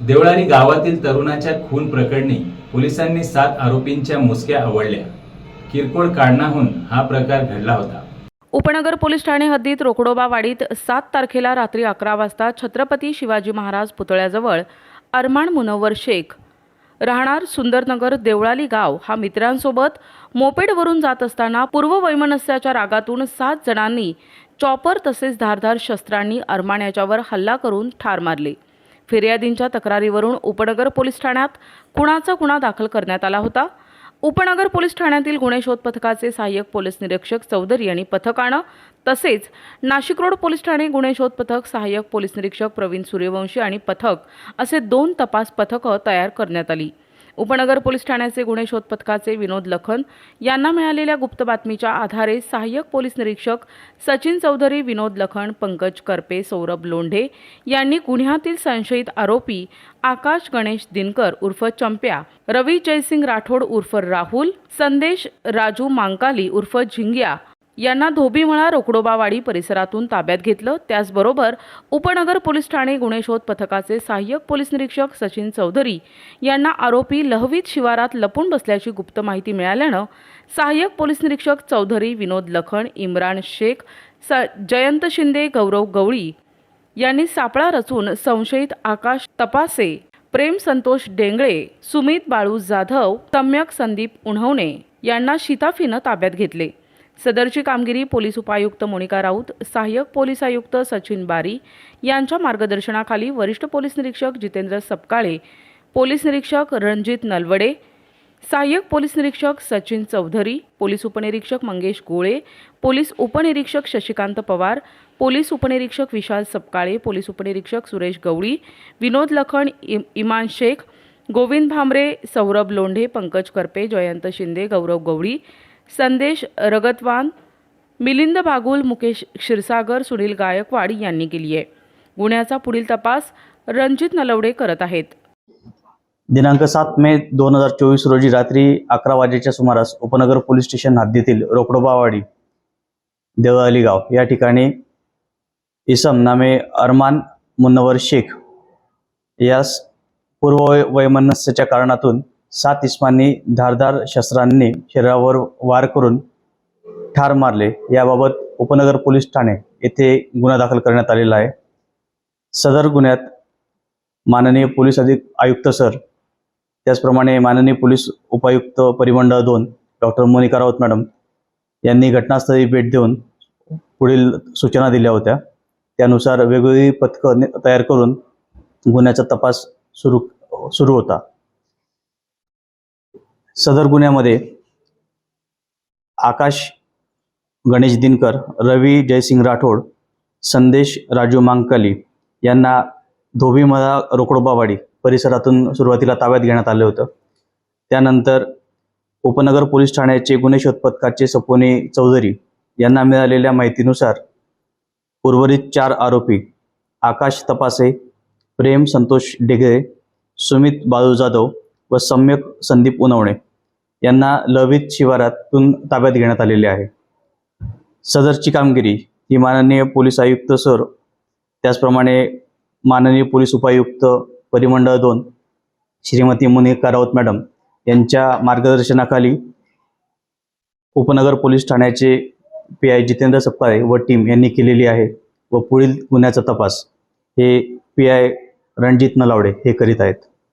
देवळारी गावातील तरुणाच्या खून प्रकरणी पोलिसांनी सात आरोपींच्या मुसक्या आवडल्या. किरकोळ काढणाहून हा प्रकार घडला होता. उपनगर पोलीस ठाणे हद्दीत रोकडोबावाडीत सात तारखेला रात्री अकरा वाजता छत्रपती शिवाजी महाराज पुतळ्याजवळ अरमान मुनव्वर शेख राहणार सुंदरनगर देवळाली गाव हा मित्रांसोबत मोपेडवरून जात असताना पूर्व वैमनस्याच्या रागातून सात जणांनी चॉपर तसेच धारधार शस्त्रांनी अरमान याच्यावर हल्ला करून ठार मारले. फिर्यादींच्या तक्रारीवरून उपनगर पोलीस ठाण्यात खुणाचा गुन्हा दाखल करण्यात आला होता. उपनगर पोलीस ठाण्यातील गुन्हे शोध पथकाचे सहाय्यक पोलीस निरीक्षक चौधरी आणि पथकानं तसेच नाशिक रोड पोलीस ठाणे गुन्हे शोध पथक सहाय्यक पोलीस निरीक्षक प्रवीण सूर्यवंशी आणि पथक असे दोन तपास पथकं तयार करण्यात आली. उपनगर पोलीस ठाण्याचे गुन्हे शोध पथकाचे विनोद लखन यांना मिळालेल्या गुप्त बातमीच्या आधारे सहाय्यक पोलीस निरीक्षक सचिन चौधरी विनोद लखन पंकज करपे सौरभ लोंढे यांनी गुन्ह्यातील संशयित आरोपी आकाश गणेश दिनकर उर्फ चंप्या रवी जयसिंग राठोड उर्फ राहुल संदेश राजू मांकाली उर्फ झिंग्या यांना धोबीमळा रोकडोबावाडी परिसरातून ताब्यात घेतलं. त्याचबरोबर उपनगर पोलीस ठाणे गुन्हे शोध पथकाचे सहाय्यक पोलीस निरीक्षक सचिन चौधरी यांना आरोपी लहवीत शिवारात लपून बसल्याची गुप्त माहिती मिळाल्यानं सहाय्यक पोलीस निरीक्षक चौधरी विनोद लखन इम्रान शेख स जयंत शिंदे गौरव गवळी यांनी सापळा रचून संशयित आकाश तपासे प्रेम संतोष डेंगळे सुमित बाळू जाधव सम्यक संदीप उन्हवणे यांना शिताफीनं ताब्यात घेतले. सदरची कामगिरी पोलीस उपायुक्त मोनिका राऊत सहाय्यक पोलीस आयुक्त सचिन बारी यांच्या मार्गदर्शनाखाली वरिष्ठ पोलीस निरीक्षक जितेंद्र सपकाळे पोलीस निरीक्षक रणजित नलवडे सहाय्यक पोलीस निरीक्षक सचिन चौधरी पोलीस उपनिरीक्षक मंगेश गोळे पोलीस उपनिरीक्षक शशिकांत पवार पोलीस उपनिरीक्षक विशाल सपकाळे पोलीस उपनिरीक्षक सुरेश गवळी विनोद लखन इम इमान शेख गोविंद भामरे सौरभ लोंढे पंकज करपे जयंत शिंदे गौरव गवळी संदेश रगतवान मिलिंद बागुल मुकेश क्षीरसागर सुनील गायकवाड यांनी केली आहे. गुन्ह्याचा पुढील तपास रणजित नलवडे करत आहेत. दिनांक सात मे दोन हजार चोवीस रोजी रात्री अकरा वाजेच्या सुमारास उपनगर पोलीस स्टेशन हद्दीतील रोकडोबावाडी देवळाली गाव या ठिकाणी इसम नामे अरमान मुन्नवर शेख यास पूर्व वैमनस्यच्या वैमनस्याच्या कारणातून सात इस्मांनी धारदार शस्त्रांनी शरीरावर वार करून ठार मारले. याबाबत उपनगर पोलीस ठाणे येथे गुन्हा दाखल करण्यात आलेला आहे. सदर गुन्ह्यात माननीय पोलीस अधिक आयुक्त सर त्याचप्रमाणे माननीय पोलीस उपायुक्त परिमंडळ दोन डॉक्टर मोनिका राऊत मॅडम यांनी घटनास्थळी भेट देऊन पुढील सूचना दिल्या होत्या. त्यानुसार वेगवेगळी पथकं तयार करून गुन्ह्याचा तपास सुरू सुरू होता. सदर गुन्ह्यामध्ये आकाश गणेश दिनकर रवी जयसिंग राठोड संदेश राजू मांकाली यांना धोबीमधा रोकडोबावाडी परिसरातून सुरुवातीला ताब्यात घेण्यात आलं होतं. त्यानंतर उपनगर पोलीस ठाण्याचे गुन्हे शोध पथकाचे सपोने चौधरी यांना मिळालेल्या माहितीनुसार उर्वरित चार आरोपी आकाश तपासे प्रेम संतोष डिघे सुमित बाळू जाधव व सम्यक संदीप उनवणे यांना लवित शिवारातून ताब्यात घेण्यात आलेले आहे. सदरची कामगिरी ही माननीय पोलीस आयुक्त सर त्याचप्रमाणे माननीय पोलीस उपायुक्त परिमंडळ दोन श्रीमती मुनिका राऊत मॅडम यांच्या मार्गदर्शनाखाली उपनगर पोलीस ठाण्याचे पी आय जितेंद्र सप्पाळे व टीम यांनी केलेली आहे व पुढील गुन्ह्याचा तपास हे पी आय रणजित नलावडे हे करीत आहेत.